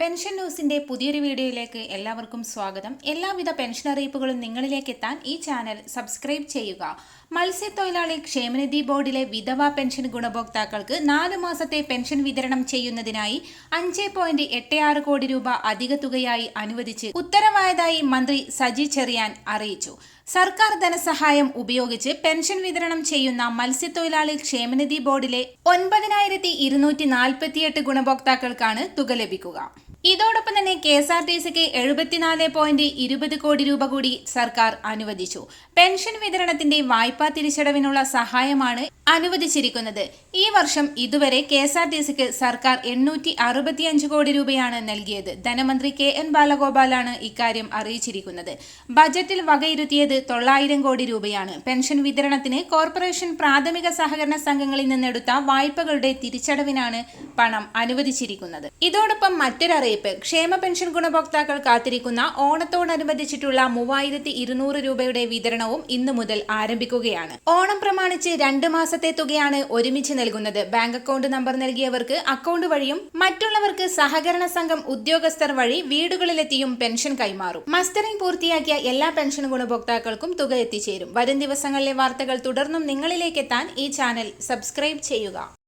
Pension ന്യൂസിന്റെ പുതിയൊരു വീഡിയോയിലേക്ക് എല്ലാവർക്കും സ്വാഗതം. എല്ലാവിധ പെൻഷൻ അറിയിപ്പുകളും നിങ്ങളിലേക്ക് എത്താൻ ഈ ചാനൽ സബ്സ്ക്രൈബ് ചെയ്യുക. മത്സ്യത്തൊഴിലാളി ക്ഷേമനിധി ബോർഡിലെ വിധവ പെൻഷൻ ഗുണഭോക്താക്കൾക്ക് നാല് മാസത്തെ പെൻഷൻ വിതരണം ചെയ്യുന്നതിനായി അഞ്ച് പോയിന്റ് എട്ട് ആറ് കോടി രൂപ അധിക തുകയായി അനുവദിച്ച് ഉത്തരവായതായി മന്ത്രി സജി ചെറിയാൻ അറിയിച്ചു. സർക്കാർ ധനസഹായം ഉപയോഗിച്ച് പെൻഷൻ വിതരണം ചെയ്യുന്ന മത്സ്യത്തൊഴിലാളി ക്ഷേമനിധി ബോർഡിലെ ഒൻപതിനായിരത്തി ഇരുന്നൂറ്റി നാൽപ്പത്തിയെട്ട് ഗുണഭോക്താക്കൾക്കാണ് തുക ലഭിക്കുക. ഇതോടൊപ്പം തന്നെ കെ എസ് ആർ ടി സിക്ക് എഴുപത്തിനാല് പോയിന്റ് ഇരുപത് കോടി രൂപ കൂടി സർക്കാർ അനുവദിച്ചു. പെൻഷൻ വിതരണത്തിന്റെ വായ്പാ തിരിച്ചടവിനുള്ള സഹായമാണ് അനുവദിച്ചിരിക്കുന്നത്. ഈ വർഷം ഇതുവരെ കെ എസ് ആർ ടി സിക്ക് സർക്കാർ എണ്ണൂറ്റി അറുപത്തിയഞ്ച് കോടി രൂപയാണ് നൽകിയത്. ധനമന്ത്രി കെ എൻ ബാലഗോപാലാണ് ഇക്കാര്യം അറിയിച്ചിരിക്കുന്നത്. ബജറ്റിൽ വകയിരുത്തിയത് തൊള്ളായിരം കോടി രൂപയാണ്. പെൻഷൻ വിതരണത്തിന് കോർപ്പറേഷൻ പ്രാഥമിക സഹകരണ സംഘങ്ങളിൽ നിന്നെടുത്ത വായ്പകളുടെ തിരിച്ചടവിനാണ് പണം അനുവദിച്ചിരിക്കുന്നത്. ഇതോടൊപ്പം മറ്റൊരറിയിപ്പ്. ക്ഷേമ പെൻഷൻ ഗുണഭോക്താക്കൾ കാത്തിരിക്കുന്ന ഓണത്തോടനുബന്ധിച്ചിട്ടുള്ള മൂവായിരത്തി ഇരുന്നൂറ് രൂപയുടെ വിതരണവും ഇന്നു മുതൽ ആരംഭിക്കുകയാണ്. ഓണം പ്രമാണിച്ച് രണ്ട് മാസത്തെ തുകയാണ് ഒരുമിച്ച് നൽകുന്നത്. ബാങ്ക് അക്കൗണ്ട് നമ്പർ നൽകിയവർക്ക് അക്കൗണ്ട് വഴിയും മറ്റുള്ളവർക്ക് സഹകരണ സംഘം ഉദ്യോഗസ്ഥർ വഴി വീടുകളിലെത്തിയും പെൻഷൻ കൈമാറും. മസ്റ്ററിംഗ് പൂർത്തിയാക്കിയ എല്ലാ പെൻഷൻ ഗുണഭോക്താക്കൾക്കും തുക എത്തിച്ചേരും. വരും ദിവസങ്ങളിലെ വാർത്തകൾ തുടർന്നും നിങ്ങളിലേക്ക് എത്താൻ ഈ ചാനൽ സബ്സ്ക്രൈബ് ചെയ്യുക.